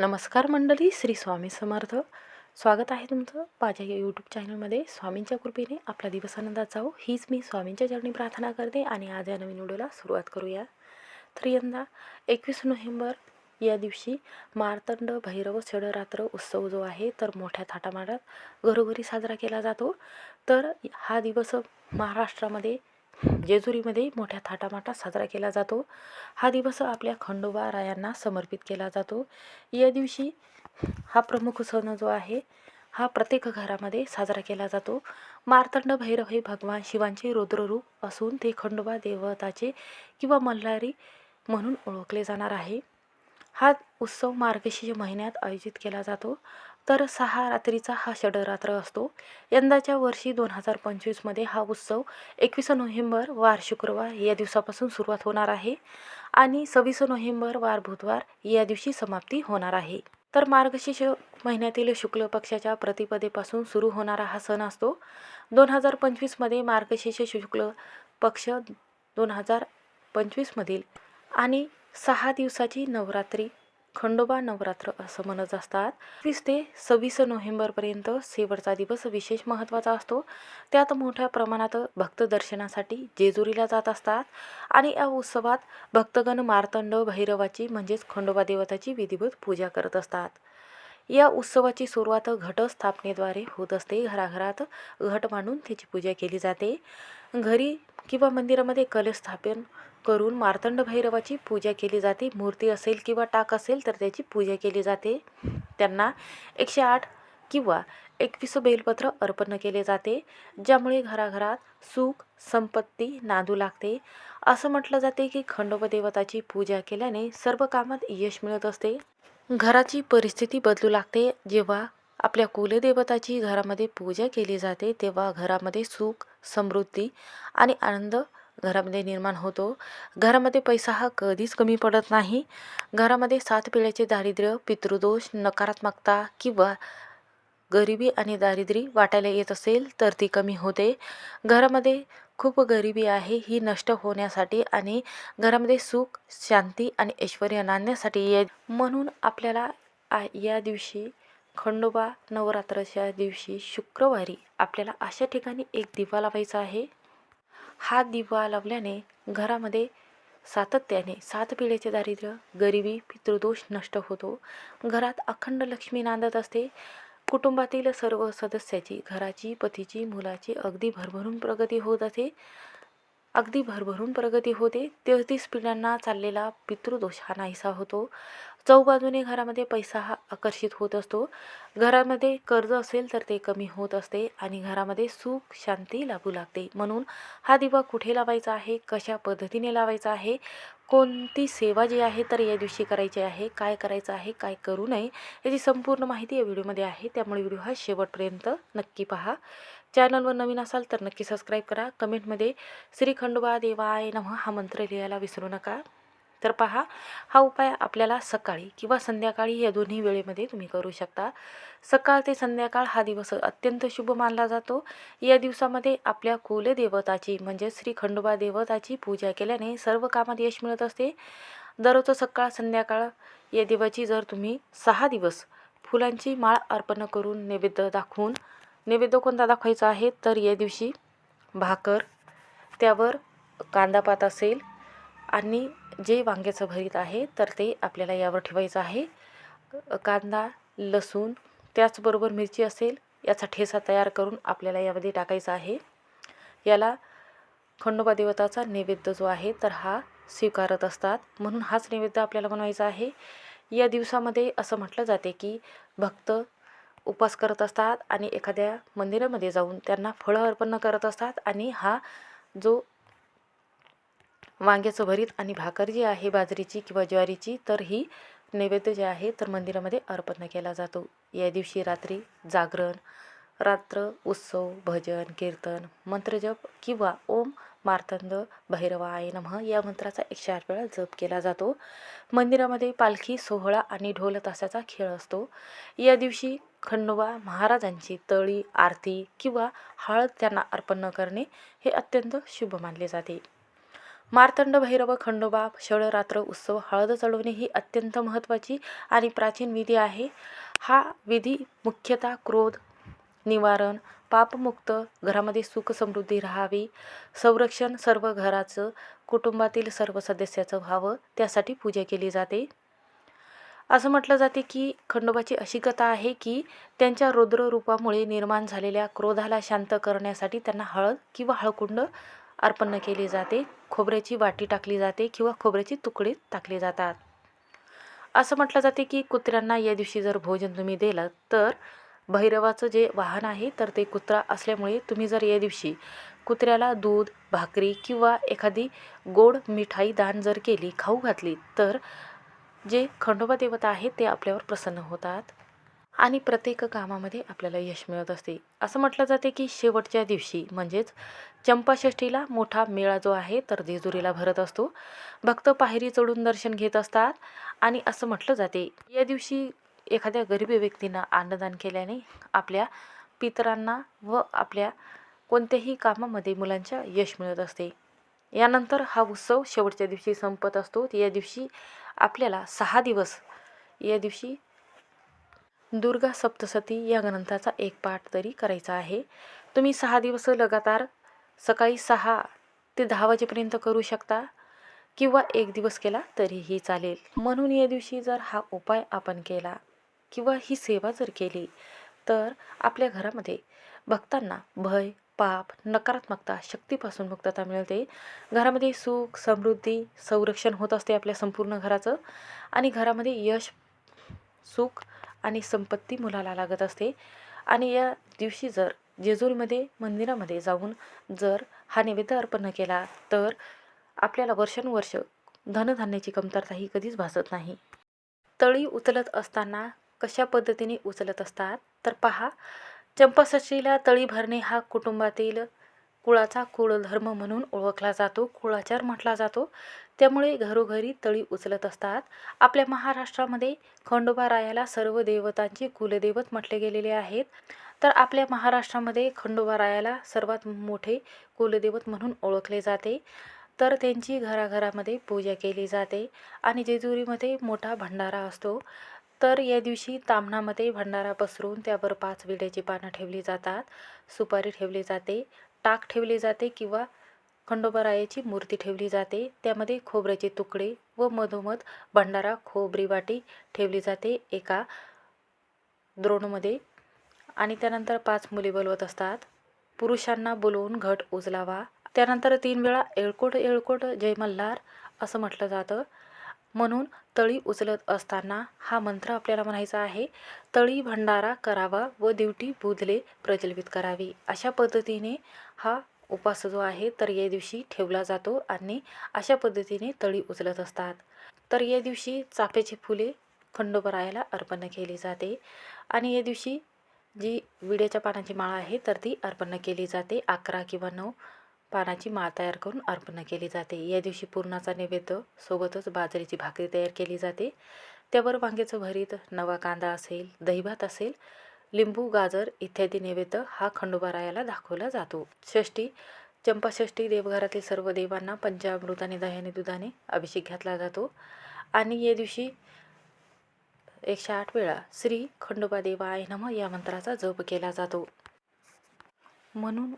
नमस्कार मंडळी श्री स्वामी समर्थ. स्वागत आहे तुमचं माझ्या यूट्यूब चॅनलमध्ये स्वामींच्या कृपेने आपला दिवस आनंदात जाऊ हो. हीच मी स्वामींच्या चरणी प्रार्थना करते आणि आज या नवीन व्हिडिओला सुरुवात करूया. तर यंदा एकवीस नोव्हेंबर या दिवशी मार्तंड भैरव षडरात्र उत्सव जो आहे तर मोठ्या थाटामाटात घरोघरी साजरा केला जातो. तर हा दिवस महाराष्ट्रामध्ये जेजुरीमध्ये मोठ्या थाटामाटात साजरा केला जातो. हा दिवस आपल्या खंडोबा रायांना समर्पित केला जातो. या दिवशी हा प्रमुख सण जो आहे हा प्रत्येक घरामध्ये साजरा केला जातो. मार्तंड भैरव हे भगवान शिवांचे रुद्ररूप असून ते खंडोबा देवताचे किंवा मल्हारी म्हणून ओळखले जाणार आहे. हा उत्सव मार्गशीर्ष महिन्यात आयोजित केला जातो. तर सहा रात्रीचा हा षडरात्र असतो. यंदाच्या वर्षी दोन हजार पंचवीसमध्ये हा उत्सव एकवीस नोव्हेंबर वार शुक्रवार या दिवसापासून सुरुवात होणार आहे आणि सव्वीस नोव्हेंबर वार बुधवार या दिवशी समाप्ती होणार आहे. तर मार्गशीर्ष महिन्यातील शुक्ल पक्षाच्या प्रतिपदेपासून सुरू होणारा हा सण असतो. दोन हजार पंचवीसमध्ये मार्गशीर्ष शुक्ल पक्ष दोन हजार पंचवीसमधील आणि सहा दिवसाची नवरात्री खंडोबा नवरात्र असं म्हणत असतात. वीस ते सव्वीस नोव्हेंबरपर्यंत शेवटचा दिवस विशेष महत्त्वाचा असतो. त्यात मोठ्या प्रमाणात भक्त दर्शनासाठी जेजुरीला जात असतात आणि या उत्सवात भक्तगण मार्तंड भैरवाची म्हणजेच खंडोबा देवताची विधिवत पूजा करत असतात. या उत्सवाची सुरुवात घटस्थापनेद्वारे होत असते. घराघरात घट मांडून त्याची पूजा केली जाते. घरी किंवा मंदिरामध्ये कलश स्थापन करून मार्तंड भैरवाची पूजा केली जाते. मूर्ती असेल किंवा टाक असेल तर त्याची पूजा केली जाते. त्यांना एकशे आठ किंवा एकवीस बेलपत्र अर्पण केले जाते ज्यामुळे घराघरात सुख संपत्ती नांदू लागते. असं म्हटलं जाते की खंडोबा देवताची पूजा केल्याने सर्व कामात यश मिळत असते. घराची परिस्थिती बदलू लागते. जेव्हा आपल्या कुलदेवताची घरामध्ये पूजा केली जाते तेव्हा घरामध्ये सुख समृद्धी आणि आनंद घरामध्ये निर्माण होतो. घरामध्ये पैसा हा कधीच कमी पडत नाही. घरामध्ये सात पिढ्याचे दारिद्र्य पितृदोष नकारात्मकता किंवा गरिबी आणि दारिद्र्य वाटायला येत असेल तर ती कमी होते. घरामध्ये खूप गरिबी आहे ही नष्ट होण्यासाठी आणि घरामध्ये सुख शांती आणि ऐश्वर आणण्यासाठी ये म्हणून आपल्याला या दिवशी खंडोबा नवरात्राच्या दिवशी शुक्रवारी आपल्याला अशा ठिकाणी एक दिवा लावायचा आहे. हा दिवा लावल्याने घरामध्ये सातत्याने सात पिढ्याचे दारिद्र्य गरिबी पितृदोष नष्ट होतो. घरात अखंड लक्ष्मी नांदत असते. कुटुंबातील सर्व सदस्याची घराची पतीची मुलाची अगदी भरभरून प्रगती होत असते. अगदी भरभरून प्रगती होते तेहतीस पिढ्यांना चाललेला पितृदोष हा नाहीसा होतो. चौबाजूने घरामध्ये पैसा हा आकर्षित होत असतो. घरामध्ये कर्ज असेल तर ते कमी होत असते आणि घरामध्ये सुख शांती लाभू लागते. म्हणून हा दिवा कुठे लावायचा आहे? कशा पद्धतीने लावायचा आहे? कोणती सेवा जी आहे तर या दिवशी करायची आहे? काय करायचं आहे? काय करू नये? याची संपूर्ण माहिती या व्हिडिओमध्ये आहे. त्यामुळे व्हिडिओ हा शेवटपर्यंत नक्की पहा. चॅनलवर नवीन असाल तर नक्की सबस्क्राईब करा. कमेंटमध्ये श्री खंडोबा देवाय नमः हा मंत्र लिहायला विसरू नका. तर पहा हा उपाय आपल्याला सकाळी किंवा संध्याकाळी या दोन्ही वेळेमध्ये तुम्ही करू शकता. सकाळ ते संध्याकाळ हा दिवस अत्यंत शुभ मानला जातो. या दिवसामध्ये आपल्या कुलदेवताची म्हणजे श्री खंडोबा देवताची पूजा केल्याने सर्व कामात यश मिळत असते. दररोज सकाळ संध्याकाळ या देवाची जर तुम्ही सहा दिवस फुलांची माळ अर्पण करून नैवेद्य दाखवून नैवेद्य कोणता दाखवायचा आहे? तर या दिवशी भाकर त्यावर कांदापात असेल आणि जे वांग्याचं भरीत आहे तर ते आपल्याला यावर ठेवायचं आहे. कांदा लसूण त्याचबरोबर मिरची असेल याचा ठेसा तयार करून आपल्याला यामध्ये टाकायचा आहे. याला खंडोबा देवताचा नैवेद्य जो आहे तर हा स्वीकारत असतात. म्हणून हाच नैवेद्य आपल्याला बनवायचा आहे. या दिवसामध्ये असं म्हटलं जाते की भक्त उपास करत असतात आणि एखाद्या मंदिरामध्ये जाऊन त्यांना फळं अर्पण करत असतात आणि हा जो वांग्याचं भरीत आणि भाकर जी आहे बाजरीची किंवा ज्वारीची तर ही नैवेद्य जे आहे तर मंदिरामध्ये अर्पण केला जातो. या दिवशी रात्री जागरण रात्र उत्सव भजन कीर्तन मंत्रजप किंवा ओम मार्तंड भैरवाय नमः या मंत्राचा एकशे आठ वेळा जप केला जातो. मंदिरामध्ये पालखी सोहळा आणि ढोल तासाचा खेळ असतो. या दिवशी खंडोबा महाराजांची तळी आरती किंवा हळद त्यांना अर्पण न करणे हे अत्यंत शुभ मानले जाते. मार्तंड भैरव खंडोबा षडरात्र उत्सव हळद चढवणे ही अत्यंत महत्त्वाची आणि प्राचीन विधी आहे. हा विधी मुख्यतः क्रोध निवारण पापमुक्त घरामध्ये सुख समृद्धी राहावी संरक्षण सर्व घराचं कुटुंबातील सर्व सदस्याचं व्हावं त्यासाठी पूजा केली जाते. असं म्हटलं जाते की खंडोबाची अशी कथा आहे की त्यांच्या रुद्र रूपामुळे निर्माण झालेल्या क्रोधाला शांत करण्यासाठी त्यांना हळद किंवा हळकुंड अर्पण केली जाते. खोबऱ्याची वाटी टाकली जाते किंवा खोबऱ्याची तुकडे टाकले जातात. असं म्हटलं जाते की कुत्र्यांना या दिवशी जर भोजन तुम्ही दिलं तर भैरवाचं जे वाहन आहे तर ते कुत्रा असल्यामुळे तुम्ही जर या दिवशी कुत्र्याला दूध भाकरी किंवा एखादी गोड मिठाई दान जर केली खाऊ घातली तर जे खंडोबा देवता आहेत ते आपल्यावर प्रसन्न होतात. आणि प्रत्येक कामामध्ये आपल्याला यश मिळत असते. असं म्हटलं जाते की शेवटच्या दिवशी म्हणजेच चंपाषष्ठीला मोठा मेळा जो आहे तर जेजुरीला भरत असतो. भक्त पायरी चढून दर्शन घेत असतात आणि असं म्हटलं जाते. या दिवशी एखाद्या गरीब व्यक्तींना अन्नदान केल्याने आपल्या पितरांना व आपल्या कोणत्याही कामामध्ये मुलांच्या यश मिळत असते. यानंतर हा उत्सव शेवटच्या दिवशी संपत असतो. या दिवशी आपल्याला सहा दिवस या दिवशी दुर्गा सप्तसती या ग्रंथाचा एक पाठ तरी करायचा आहे. तुम्ही सहा दिवस लगातार सकाळी सहा ते दहा वाजेपर्यंत करू शकता किंवा एक दिवस केला तरीही चालेल. म्हणून या दिवशी जर हा उपाय आपण केला किंवा ही सेवा जर केली तर आपल्या घरामध्ये भक्तांना भय पाप नकारात्मकता शक्तीपासून मुक्तता मिळते. घरामध्ये सुख समृद्धी संरक्षण होत असते आपल्या संपूर्ण घराचं. आणि घरामध्ये यश सुख आणि संपत्ती मुलाला लागत असते. आणि या दिवशी जर जेजूरमध्ये मंदिरामध्ये जाऊन जर हा नैवेद्य अर्पण केला तर आपल्याला वर्षानुवर्ष धनधान्याची कमतरता ही कधीच भासत नाही. तळी उचलत असताना कशा पद्धतीने उचलत असतात? तर पहा चंपाषष्ठीला तळी भरणे हा कुटुंबातील कुळाचा कुळधर्म म्हणून ओळखला जातो कुळाचार म्हटला जातो. त्यामुळे घरोघरी तळी उचलत असतात. आपल्या महाराष्ट्रामध्ये खंडोबा रायाला सर्व देवतांचे कुलदैवत म्हटले गेलेले आहेत. तर आपल्या महाराष्ट्रामध्ये खंडोबा रायाला सर्वात मोठे कुलदैवत म्हणून ओळखले जाते. तर त्यांची घराघरामध्ये पूजा केली जाते आणि जेजुरीमध्ये मोठा भंडारा असतो. तर या दिवशी तामणामध्ये भंडारा पसरून त्यावर पाच विड्याची पानं ठेवली जातात. सुपारी ठेवली जाते. टाक ठेवली जाते किंवा खंडोबारायाची मूर्ती ठेवली जाते. त्यामध्ये खोबऱ्याचे तुकडे व मधोमध भंडारा खोबरी वाटी ठेवली जाते एका द्रोणमध्ये. आणि त्यानंतर पाच मुली बोलवत असतात. पुरुषांना बोलवून घट उजलावा. त्यानंतर तीन वेळा एळकोट येळकोट जय मल्हार असं म्हटलं जातं. म्हणून तळी उचलत असताना हा मंत्र आपल्याला म्हणायचा आहे तळी भंडारा करावा व दिवटी बुधले प्रज्वलित करावी. अशा पद्धतीने हा उपास जो आहे तर या दिवशी ठेवला जातो आणि अशा पद्धतीने तळी उचलत असतात. तर या दिवशी चाफ्याची फुले खंडोबरायाला अर्पण केली जाते आणि या दिवशी जी विड्याच्या पानाची माळ आहे तर ती अर्पण केली जाते अकरा किंवा नऊ पानाची माळ तयार करून अर्पण केली जाते. या दिवशी पूर्णाचा नैवेद्य सोबतच बाजरीची भाकरी तयार केली जाते. त्यावर वांग्याचं भरीत नवा कांदा असेल दहीभात असेल लिंबू गाजर इत्यादी नैवेद्य हा खंडोबारायाला दाखवला जातो. षष्टी चंपाषष्ठी देवघरातील सर्व देवांना पंचामृताने दह्याने दुधाने अभिषेक घातला जातो. आणि या दिवशी एकशे आठ वेळा श्री खंडोबा देवा आहे नम या मंत्राचा जप केला जातो. म्हणून